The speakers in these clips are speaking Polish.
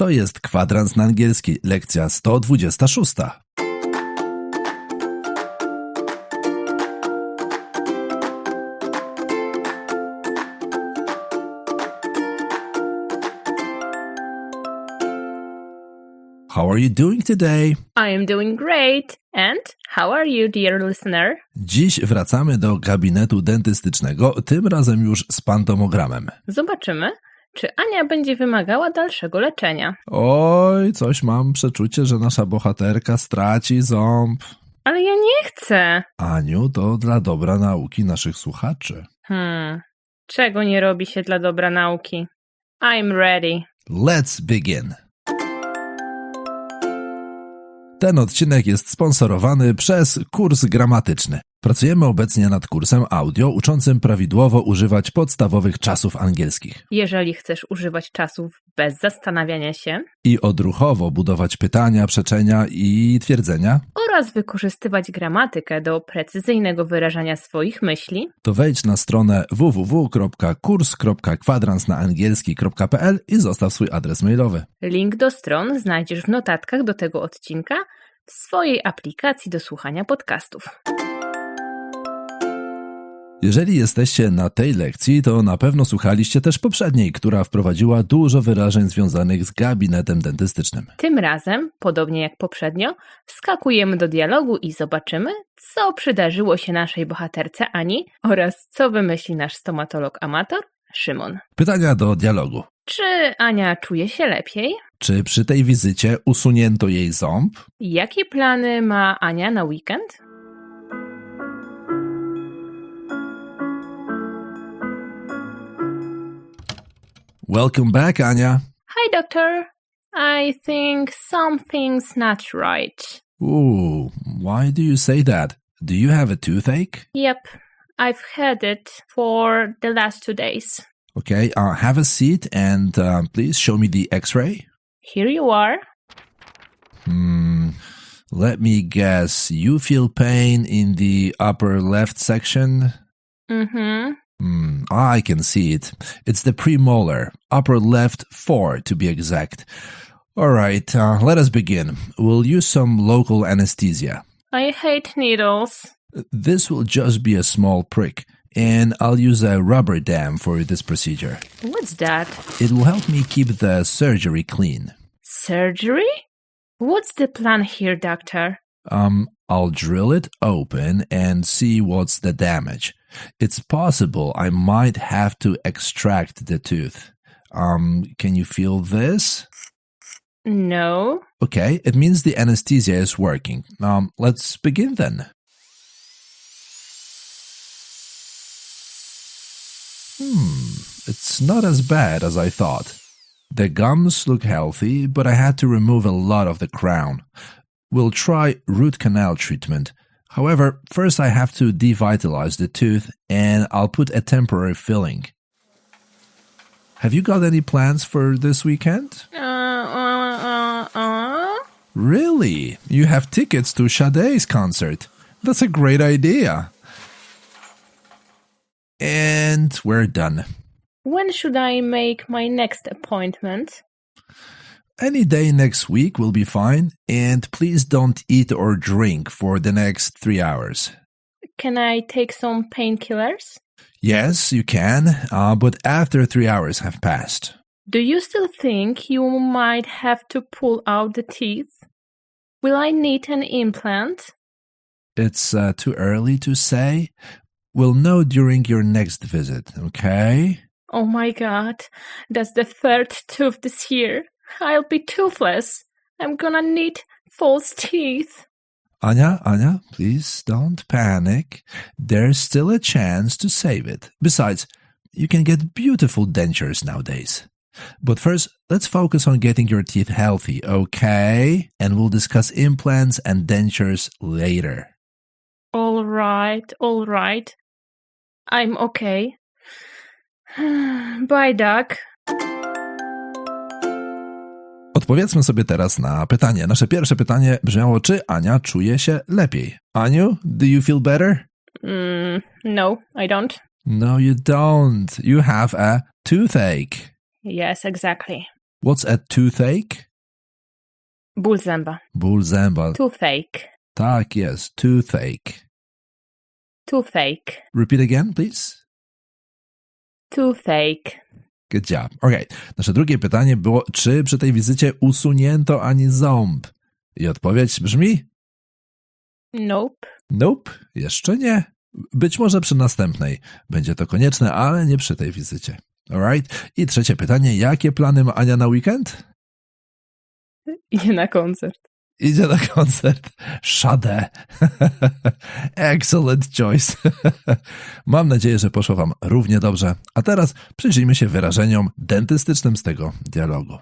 To jest kwadrans na angielski, lekcja 126. How are you doing today? I am doing great. And how are you, dear listener? Dziś wracamy do gabinetu dentystycznego, tym razem już z pantomogramem. Zobaczymy, czy Ania będzie wymagała dalszego leczenia. Oj, coś mam przeczucie, że nasza bohaterka straci ząb. Ale ja nie chcę. Aniu, to dla dobra nauki naszych słuchaczy. Hmm. Czego nie robi się dla dobra nauki? I'm ready. Let's begin. Ten odcinek jest sponsorowany przez kurs gramatyczny. Pracujemy obecnie nad kursem audio uczącym prawidłowo używać podstawowych czasów angielskich Jeżeli chcesz używać czasów bez zastanawiania się i odruchowo budować pytania, przeczenia i twierdzenia, oraz wykorzystywać gramatykę do precyzyjnego wyrażania swoich myśli, to wejdź na stronę www.kurs.kwadransnaangielski.pl i zostaw swój adres mailowy. link do stron znajdziesz w notatkach do tego odcinka w swojej aplikacji do słuchania podcastów. Jeżeli jesteście na tej lekcji, to na pewno słuchaliście też poprzedniej, która wprowadziła dużo wyrażeń związanych z gabinetem dentystycznym. Tym razem, podobnie jak poprzednio, wskakujemy do dialogu i zobaczymy, co przydarzyło się naszej bohaterce Ani oraz co wymyśli nasz stomatolog amator Szymon. Pytania do dialogu. Czy Ania czuje się lepiej? Czy przy tej wizycie usunięto jej ząb? Jakie plany ma Ania na weekend? Welcome back, Anya. Hi, doctor. I think something's not right. Ooh, why do you say that? Do you have a toothache? Yep, I've had it for the last two days. Okay, uh, have a seat and uh, please show me the x ray. Here you are. Hmm, let me guess. You feel pain in the upper left section? Mm-hmm. Hmm, I can see it. It's the premolar, upper left 4 to be exact. All right, uh, let us begin. We'll use some local anesthesia. I hate needles. This will just be a small prick, and I'll use a rubber dam for this procedure. What's that? It will help me keep the surgery clean. Surgery? What's the plan here, doctor? Um, I'll drill it open and see what's the damage. It's possible I might have to extract the tooth. Um, can you feel this? No. Okay, it means the anesthesia is working. Um, let's begin then. Hmm, it's not as bad as I thought. The gums look healthy, but I had to remove a lot of the crown. We'll try root canal treatment. However, first I have to devitalize the tooth and I'll put a temporary filling. Have you got any plans for this weekend? Uh, uh, uh, uh. Really? You have tickets to Sade's concert. That's a great idea. And we're done. When should I make my next appointment? Any day next week will be fine, and please don't eat or drink for the next three hours. Can I take some painkillers? Yes, you can, uh, but after three hours have passed. Do you still think you might have to pull out the teeth? Will I need an implant? It's uh, too early to say. We'll know during your next visit, okay? Oh my god, that's the third tooth this year. I'll be toothless. I'm gonna need false teeth. Anya, Anya, please don't panic. There's still a chance to save it. Besides, you can get beautiful dentures nowadays. But first, let's focus on getting your teeth healthy, okay? And we'll discuss implants and dentures later. All right, all right. I'm okay. Bye, Doc. Odpowiedzmy sobie teraz na pytanie. Nasze pierwsze pytanie brzmiało, czy Ania czuje się lepiej? Aniu, do you feel better? Mm, no, I don't. No, you don't. You have a toothache. Yes, exactly. What's a toothache? Ból zęba. Ból zęba. Toothache. Tak jest, toothache. Toothache. Repeat again, please. Toothache. Good job. Okay. Nasze drugie pytanie było, czy przy tej wizycie usunięto ani ząb? I odpowiedź brzmi Nope. nope, jeszcze nie. Być może przy następnej będzie to konieczne, ale nie przy tej wizycie. Alright. I trzecie pytanie, jakie plany ma Ania na weekend? Idzie na koncert. Idzie na koncert Sade. Excellent choice. Mam nadzieję, że poszło Wam równie dobrze. A teraz przyjrzyjmy się wyrażeniom dentystycznym z tego dialogu.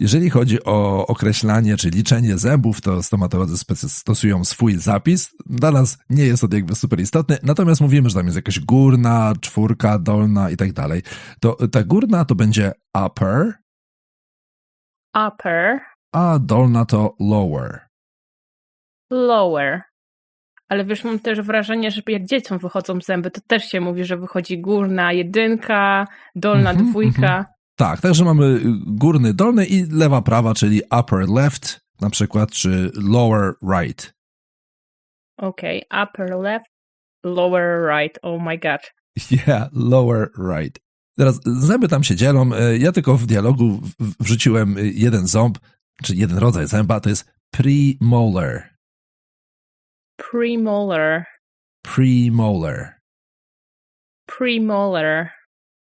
Jeżeli chodzi o określanie czy liczenie zębów, to stomatolodzy stosują swój zapis. Dla nas nie jest on jakby super istotny, natomiast mówimy, że tam jest jakaś górna, czwórka, dolna i tak dalej. To ta górna to będzie upper, Upper. a dolna to lower. Lower. Ale wiesz, mam też wrażenie, że jak dzieciom wychodzą zęby, to też się mówi, że wychodzi górna jedynka, dolna Mhm, dwójka. Tak, także mamy y, górny, dolny i lewa, prawa, czyli upper left na przykład, czy lower right. Okej, upper left, lower right. Oh my god. Yeah, lower right. Teraz zęby tam się dzielą. y, Ja tylko w dialogu wrzuciłem y, jeden ząb, czy jeden rodzaj zęba, to jest premolar. Premolar. Premolar. Premolar.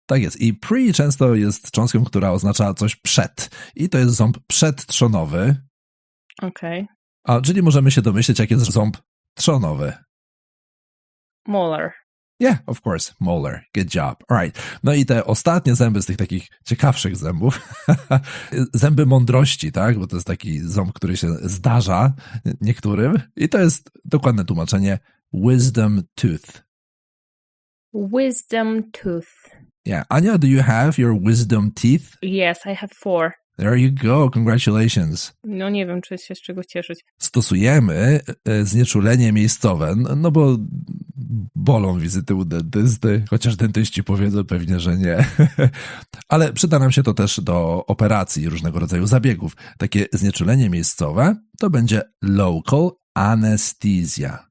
Tak jest. I pre często jest cząstką, która oznacza coś przed. I to jest ząb przedtrzonowy, Okej. a czyli możemy się domyśleć, jak jest ząb trzonowy. Molar. Yeah, of course, molar. Good job. Alright. No i te ostatnie zęby z tych takich ciekawszych zębów, zęby mądrości, tak? Bo to jest taki ząb, który się zdarza niektórym. I to jest dokładne tłumaczenie wisdom tooth. Wisdom tooth. Yeah. Ania, do you have your wisdom teeth? Yes, I have four. There you go. Congratulations. No nie wiem, czy się z czego cieszyć. Stosujemy e, znieczulenie miejscowe, no no bo bolą wizyty u dentysty, chociaż dentyści powiedzą pewnie, że nie. Ale przyda nam się to też do operacji różnego rodzaju zabiegów. Takie znieczulenie miejscowe to będzie local anesthesia.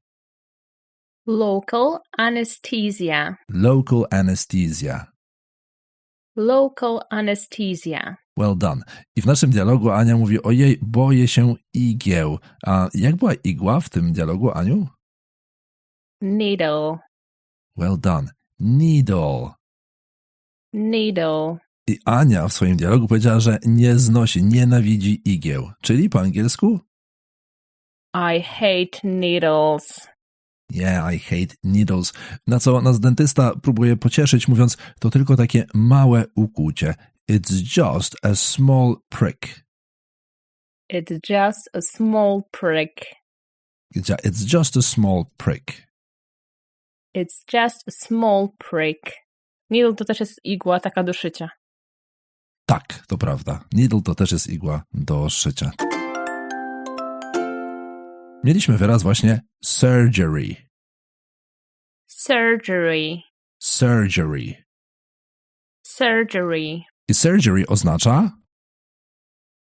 Local anesthesia. Local anesthesia. Local anesthesia. Well done. I w naszym dialogu Ania mówi, ojej, boję się igieł. A jak była igła w tym dialogu, Aniu? Needle. Well done. Needle. Needle. I Ania w swoim dialogu powiedziała, że nie znosi, nienawidzi igieł. Czyli po angielsku? I hate needles. Yeah, I hate needles. Na co nas dentysta próbuje pocieszyć, mówiąc, to tylko takie małe ukłucie. It's just a small prick. It's just a small prick. It's just a small prick. It's just a small prick. Needle to też jest igła taka do szycia. Tak, to prawda. Needle to też jest igła do szycia. Mieliśmy wyraz właśnie surgery. Surgery. Surgery. Surgery. I surgery oznacza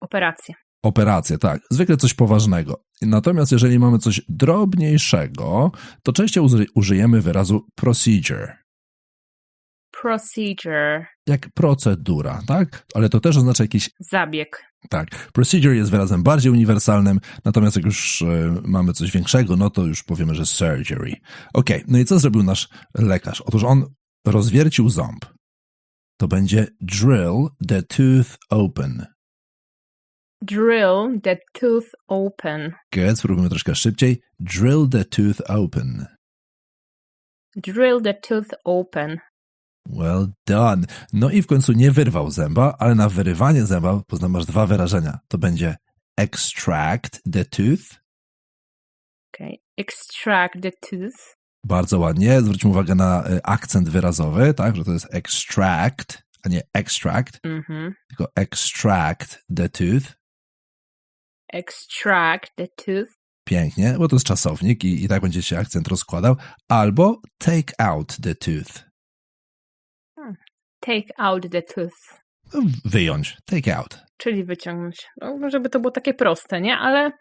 Operacja. Operację, tak. Zwykle coś poważnego. Natomiast jeżeli mamy coś drobniejszego, to częściej uży- użyjemy wyrazu procedure. Procedure. Jak procedura, tak? Ale to też oznacza jakiś Zabieg. Tak, procedure jest wyrazem bardziej uniwersalnym, natomiast jak już e, mamy coś większego, no to już powiemy, że surgery. Okej, no i co zrobił nasz lekarz? Otóż on rozwiercił ząb. To będzie drill the tooth open. Drill the tooth open. Good, spróbujmy troszkę szybciej. Drill the tooth open. Drill the tooth open. Well done. No i w końcu nie wyrwał zęba, ale na wyrywanie zęba poznam masz dwa wyrażenia. To będzie extract the tooth. Okay. Extract the tooth. Bardzo ładnie. Zwróćmy uwagę na e, akcent wyrazowy, tak, że to jest extract, a nie extract, Mhm. tylko extract the tooth. Extract the tooth. Pięknie, bo to jest czasownik i, i tak będzie się akcent rozkładał. Albo take out the tooth. take out the tooth. Wyjąć. Take out. Czyli wyciągnąć. No, żeby to było takie proste, nie? Ale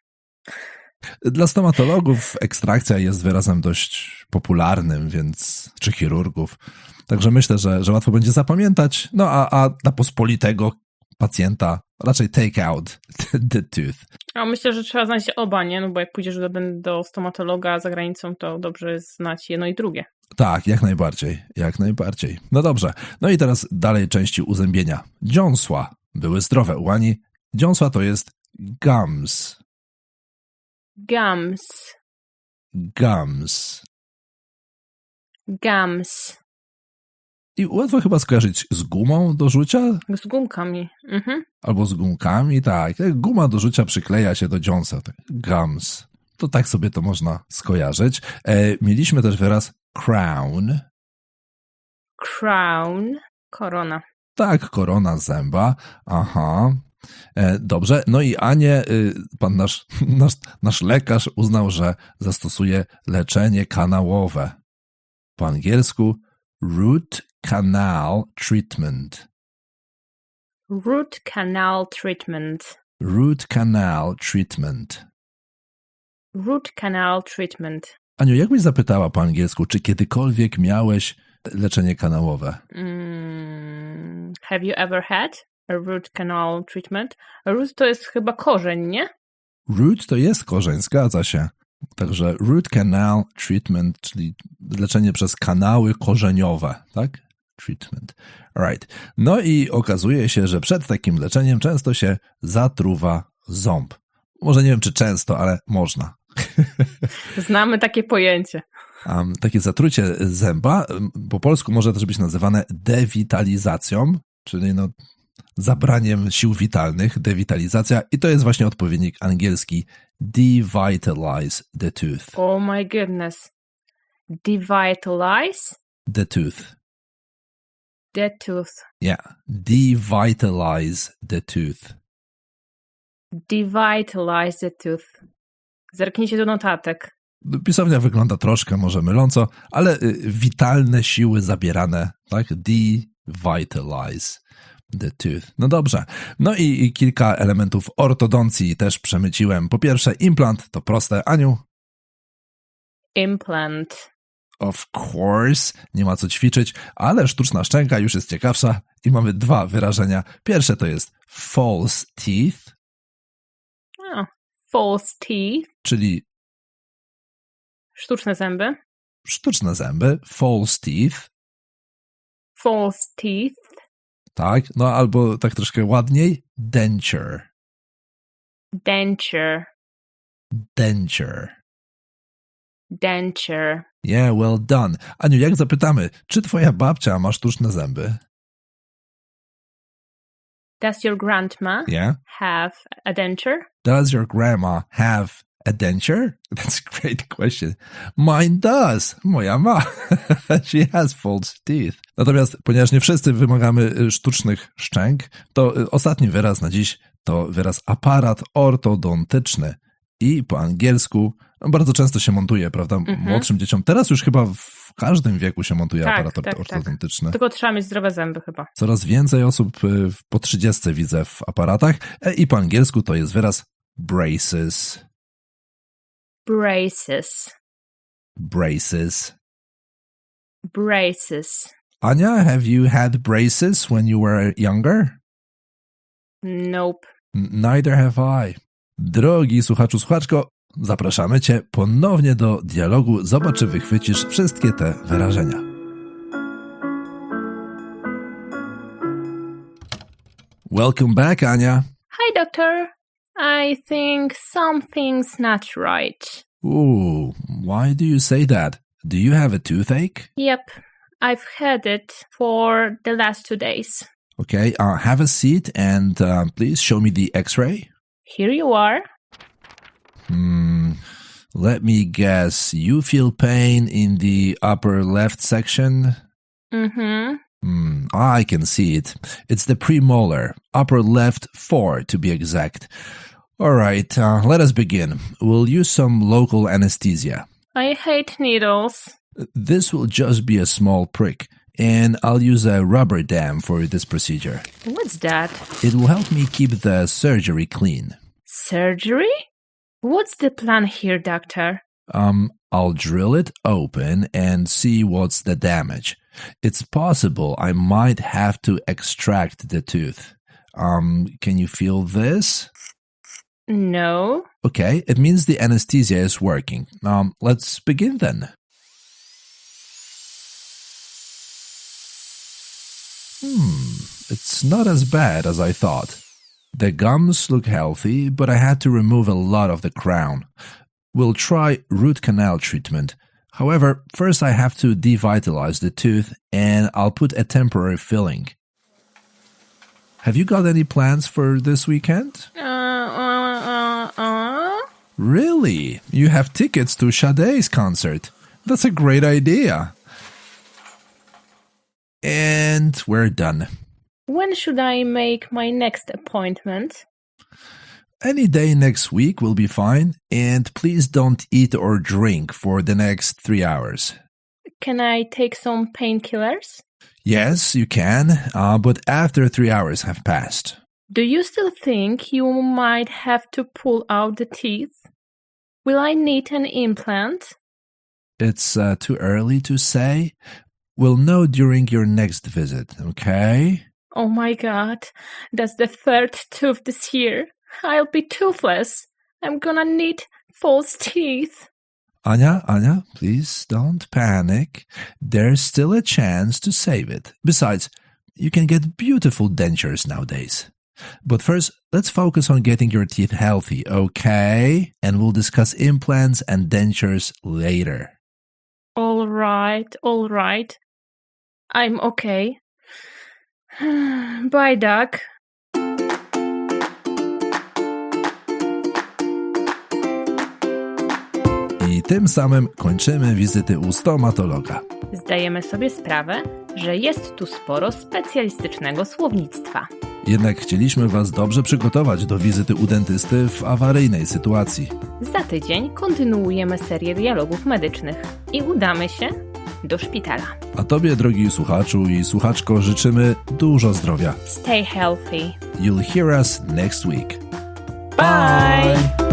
Dla stomatologów ekstrakcja jest wyrazem dość popularnym, więc czy chirurgów. Także myślę, że, że łatwo będzie zapamiętać. No a, a dla pospolitego pacjenta raczej take out the tooth. a myślę, że trzeba znać oba, nie? No bo jak pójdziesz do, do stomatologa za granicą, to dobrze jest znać jedno i drugie. Tak, jak najbardziej, jak najbardziej. No dobrze, no i teraz dalej części uzębienia. Dziąsła były zdrowe u Ani. Dziąsła to jest gums, Gums. gums. Gums. I łatwo chyba skojarzyć z gumą do rzucia, Z gumkami. Mhm. albo z gumkami, tak. Guma do rzucia przykleja się do dziąsa, tak. gums. To tak sobie to można skojarzyć. E, mieliśmy też wyraz crown, Crown. Korona. Tak, korona zęba. Aha. E, dobrze. No i Anie, y, pan nasz, nasz, nasz lekarz uznał, że zastosuje leczenie kanałowe. Po angielsku root canal treatment. Root canal treatment. Root canal treatment. Root canal treatment. Aniu, jakbyś zapytała po angielsku, czy kiedykolwiek miałeś leczenie kanałowe? Mm, have you ever had a root canal treatment? Root to jest chyba korzeń, nie? Root to jest korzeń, zgadza się. Także root canal treatment, czyli leczenie przez kanały korzeniowe, tak? Treatment. Alright. No i okazuje się, że przed takim leczeniem często się zatruwa ząb. Może nie wiem, czy często, ale można. Znamy takie pojęcie. Um, takie zatrucie zęba po polsku może też być nazywane dewitalizacją, czyli no, zabraniem sił witalnych, dewitalizacja, i to jest właśnie odpowiednik angielski devitalize the tooth. Oh my goodness. Devitalize The tooth. The tooth. Yeah, devitalize the tooth. Devitalize the tooth. Zerknijcie do notatek. Pisownia wygląda troszkę może myląco, ale y, witalne siły zabierane, tak? Devitalize the tooth. No dobrze. No i, i kilka elementów ortodoncji też przemyciłem. Po pierwsze, implant to proste. Aniu, Implant. Of course, nie ma co ćwiczyć, ale sztuczna szczęka już jest ciekawsza i mamy dwa wyrażenia. Pierwsze to jest false teeth, O, false teeth. czyli Sztuczne zęby. sztuczne zęby, false teeth, False teeth. tak? No albo tak troszkę ładniej, denture, Denture. denture. Denture. Yeah, well done. Aniu, jak zapytamy, czy twoja babcia ma sztuczne zęby? Does your grandma Yeah. have a denture? Does your grandma have a denture? That's a great question. Mine does. Moja ma. She has false teeth. Natomiast, ponieważ nie wszyscy wymagamy y, sztucznych szczęk, to y, ostatni wyraz na dziś to wyraz aparat ortodontyczny. I po angielsku no, bardzo często się montuje, prawda, młodszym dzieciom. Teraz już chyba w każdym wieku się montuje Tak, aparat tak, tak. ortodontyczny. Tylko trzeba mieć zdrowe zęby chyba. Coraz więcej osób y, po 30 widzę w aparatach E, i po angielsku to jest wyraz braces. Braces. Braces. Braces. Anya, have you had braces when you were younger? Nope. Neither have I. Drogi słuchaczu, słuchaczko, zapraszamy Cię ponownie do dialogu. Zobacz, czy wychwycisz wszystkie te wyrażenia. Welcome back, Ania. Hi, doctor. I think something's not right. Ooh, why do you say that? Do you have a toothache? Yep, I've had it for the last two days. Okay, uh, have a seat and uh, please show me the x ray. Here you are. Hmm, let me guess. You feel pain in the upper left section? Mm-hmm. Hmm, I can see it. It's the premolar, upper left 4 to be exact. All right, uh, let us begin. We'll use some local anesthesia. I hate needles. This will just be a small prick. and I'll use a rubber dam for this procedure. What's that? It will help me keep the surgery clean. Surgery? What's the plan here, doctor? Um, I'll drill it open and see what's the damage. It's possible I might have to extract the tooth. Um, can you feel this? No. Okay, it means the anesthesia is working. Um, let's begin then. Hmm, it's not as bad as I thought. The gums look healthy, but I had to remove a lot of the crown. We'll try root canal treatment. However, first I have to devitalize the tooth and I'll put a temporary filling. Have you got any plans for this weekend? Uh, uh, uh, uh. Really? You have tickets to Sade's concert. That's a great idea. And we're done. When should I make my next appointment? Any day next week will be fine, and please don't eat or drink for the next three hours. Can I take some painkillers? Yes, you can, uh, but after three hours have passed. Do you still think you might have to pull out the teeth? Will I need an implant? It's uh, too early to say. We'll know during your next visit, okay? Oh my god, that's the third tooth this year. I'll be toothless. I'm gonna need false teeth. Anya, Anya, please don't panic. There's still a chance to save it. Besides, you can get beautiful dentures nowadays. But first, let's focus on getting your teeth healthy, okay? And we'll discuss implants and dentures later. All right, all right. I'm okay. Bye, Doc. Tym samym kończymy wizyty u stomatologa. Zdajemy sobie sprawę, że jest tu sporo specjalistycznego słownictwa. Jednak chcieliśmy Was dobrze przygotować do wizyty u dentysty w awaryjnej sytuacji. Za tydzień kontynuujemy serię dialogów medycznych i udamy się do szpitala. A Tobie, drogi słuchaczu i słuchaczko, życzymy dużo zdrowia. Stay healthy. You'll hear us next week. Bye.